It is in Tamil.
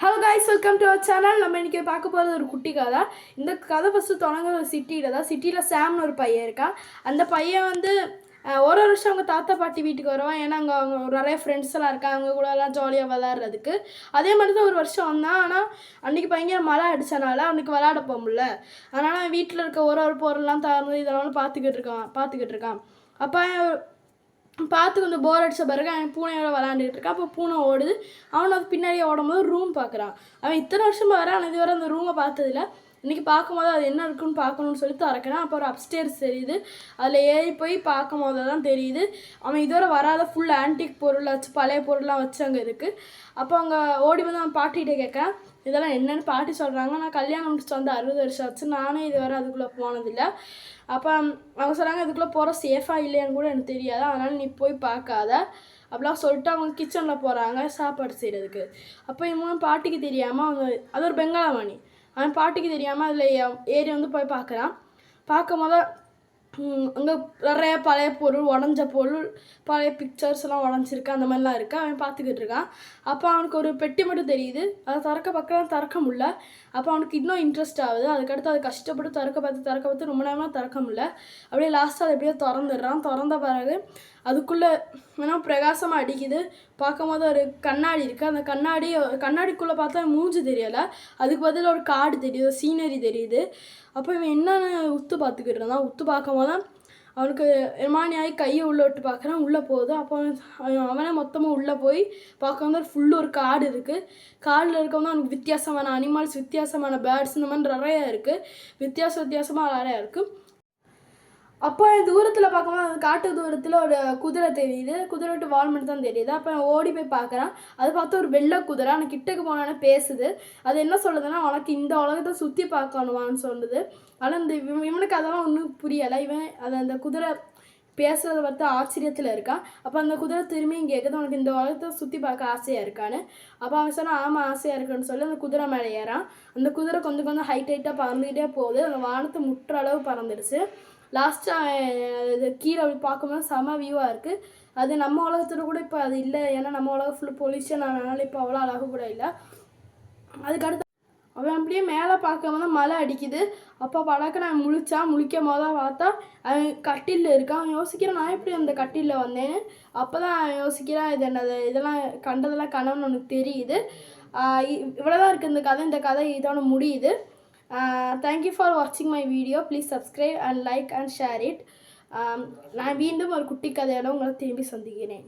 Hello guys welcome to our channel நம்ம இன்றைக்கி பார்க்க போகிறது ஒரு குட்டி கதை. இந்த கதை ஃபஸ்ட்டு தொடங்குற ஒரு சிட்டியில் தான். சிட்டியில் சாம்னு ஒரு பையன் இருக்கான். அந்த பையன் வந்து ஒரு வருஷம் அவங்க தாத்தா பாட்டி வீட்டுக்கு வருவான். ஏன்னா அங்கே அவங்க நிறைய ஃப்ரெண்ட்ஸ் எல்லாம் இருக்காங்க. அவங்க கூட எல்லாம் ஜாலியாக விளாட்றதுக்கு அதே மாதிரி தான் ஒரு வருஷம் வந்தான். ஆனால் அன்றைக்கி பயங்கர மழை அடித்தனால அவனுக்கு விளாட போக முடில அதனால் அவன் வீட்டில் இருக்க ஒரு ஒரு பொருள்லாம் திறந்து இதெல்லாம் பார்த்துக்கிட்டு இருக்கான். பார்த்துக்கிட்டு இருக்கான். அப்போ பார்த்து கொஞ்சம் போர் அடித்த பிறகு அவன் பூனையோட விளாண்டுட்டு இருக்கான் அப்போ பூனை ஓடுது. அவனை அது பின்னாடியே ஓடும்போது ரூம் பார்க்குறான். அவன் இத்தனை வருஷமாக வர ஆனால் இதுவரை அந்த ரூமை பார்த்ததில்ல. இன்றைக்கி பார்க்கும்போது அது என்ன இருக்குன்னு பார்க்கணும்னு சொல்லி திறக்கிறான். அப்போ ஒரு அப்ஸ்டேர்ஸ் தெரியுது. அதில் ஏறி போய் பார்க்கும்போது தான் தெரியுது. அவன் இதுவரை வராத ஃபுல் ஆன்டிக் பொருளை வச்சு பழைய பொருள்லாம் வச்சு அங்கே இருக்குது அப்போ அவங்க ஓடி வந்து அவன் பாட்டிகிட்டே கேட்குறான். இதெல்லாம் என்னன்னு பாட்டி சொல்கிறாங்க நான் கல்யாணம் முடிச்சு வந்து அறுபது வருஷம் ஆச்சு. நானே இதுவரை அதுக்குள்ளே போனதில்லை. அப்போ அவங்க சொல்கிறாங்க இதுக்குள்ளே போகிற சேஃபாக இல்லையான்னு கூட எனக்கு தெரியாது. அதனால் நீ போய் பார்க்காத. அப்படிலாம் சொல்லிட்டு அவங்க கிச்சனில் போகிறாங்க சாப்பாடு செய்கிறதுக்கு அப்போ இவங்க பாட்டிக்கு தெரியாமல் அவங்க அது ஒரு பெங்காலமணி அவன் பாட்டிக்கு தெரியாமல் அதில் ஏறி வந்து போய் பார்க்குறான். பார்க்கும் போது அங்கே நிறைய பழைய பொருள் உடஞ்ச பொருள் பழைய பிக்சர்ஸ் எல்லாம் உடஞ்சிருக்கு அந்த மாதிரிலாம் இருக்குது அவன் பார்த்துக்கிட்டு இருக்கான். அப்போ அவனுக்கு ஒரு பெட்டி மட்டும் தெரியுது. அதை திறக்க பக்கம் திறக்க முடில அப்போ அவனுக்கு இன்னும் இன்ட்ரெஸ்ட் ஆகுது. அதுக்கடுத்து அதை கஷ்டப்பட்டு திறக்க பார்த்து திறக்க பார்த்து ரொம்ப நேரமாக திறக்க முடியல. அப்படியே லாஸ்ட்டாக அதை எப்படியோ திறந்துடுறான். திறந்த பிறகு அதுக்குள்ளே ஏன்னா பிரகாசமாக அடிக்குது. பார்க்கும்போது ஒரு கண்ணாடி இருக்குது அந்த கண்ணாடி கண்ணாடிக்குள்ளே பார்த்தா மூஞ்சி தெரியலை. அதுக்கு பதில் ஒரு காடு தெரியுது சீனரி தெரியுது. அப்போ இவன் என்னென்னு உத்து பார்த்துக்கிட்டு இருந்தான். உத்து பார்க்கும் போது அவனுக்கு எமானியாகி கையை உள்ளே விட்டு பார்க்குறான். உள்ளே போகுது அப்போ அவன் அவனே மொத்தமாக உள்ளே போய் பார்க்கும்போது ஃபுல்லு ஒரு காடு இருக்குது காடில் இருக்கவங்க அவனுக்கு வித்தியாசமான அனிமல்ஸ் வித்தியாசமான பேர்ட்ஸ் இந்த மாதிரி நிறையா இருக்குது வித்தியாச வித்தியாசமாக நிறையா இருக்குது அப்போ தூரத்தில் பார்க்கும்போது அந்த காட்டு தூரத்தில் ஒரு குதிரை தெரியுது. குதிரை விட்டு வால் மட்டும் தான் தெரியுது. அப்போ ஓடி போய் பார்க்குறான். அது பார்த்து ஒரு வெள்ளை குதிரை. ஆனால் கிட்டக்கு போனோன்னே பேசுது. அது என்ன சொல்லுதுன்னா உனக்கு இந்த உலகத்தை சுற்றி பார்க்கணுமான்னு சொல்லுது. ஆனால் இந்த இவன் இவனுக்கு அதெல்லாம் ஒன்றும் புரியலை. இவன் அது அந்த குதிரை பேசுகிறத பார்த்து ஆச்சரியத்தில் இருக்கான். அப்போ அந்த குதிரை திரும்பியும் கேட்குது உனக்கு இந்த உலகத்தை சுற்றி பார்க்க ஆசையாக இருக்கான்னு? அப்போ அவன் சொன்னால் ஆமாம் ஆசையாக இருக்குன்னு சொல்லி அந்த குதிரை மேலே ஏறான். அந்த குதிரை கொஞ்சம் கொஞ்சம் ஹைட் ஹைட்டாக பறந்துக்கிட்டே போகுது. அந்த வானத்தை முற்ற அளவு பறந்துடுச்சு. லாஸ்ட்டாக இது கீழே அப்படி பார்க்கும்போது செம வியூவாக இருக்குது அது நம்ம உலகத்தில் கூட இப்போ அது இல்லை. ஏன்னா நம்ம உலகம் ஃபுல் பொல்யூஷன் ஆனாலும் இப்போ அவ்வளோ அழகு கூட இல்லை. அதுக்கடுத்து அவன் அப்படியே மேலே பார்க்கும்போது மழை அடிக்குது. அப்போ பழக்க நான் முழிச்சான் முழிக்கும் போது தான் பார்த்தா அவன் கட்டிலில் இருக்கான். அவன் யோசிக்கிறான் நான் எப்படி அந்த கட்டிலில் வந்தேன்னு? அப்போ தான் அவன் யோசிக்கிறான் இது என்னது? இதெல்லாம் கண்டதெல்லாம் கனவுன்னு உனக்கு தெரியுது. இவ்வளோதான் இருக்குது இந்த கதை. இந்த கதை இதோட முடியுது. தேங்க்யூ ஃபார் வாட்சிங் my video please subscribe and like and share it நான் மீண்டும் ஒரு குட்டி கதையோட உங்களை திரும்பி சந்திக்கிறேன்.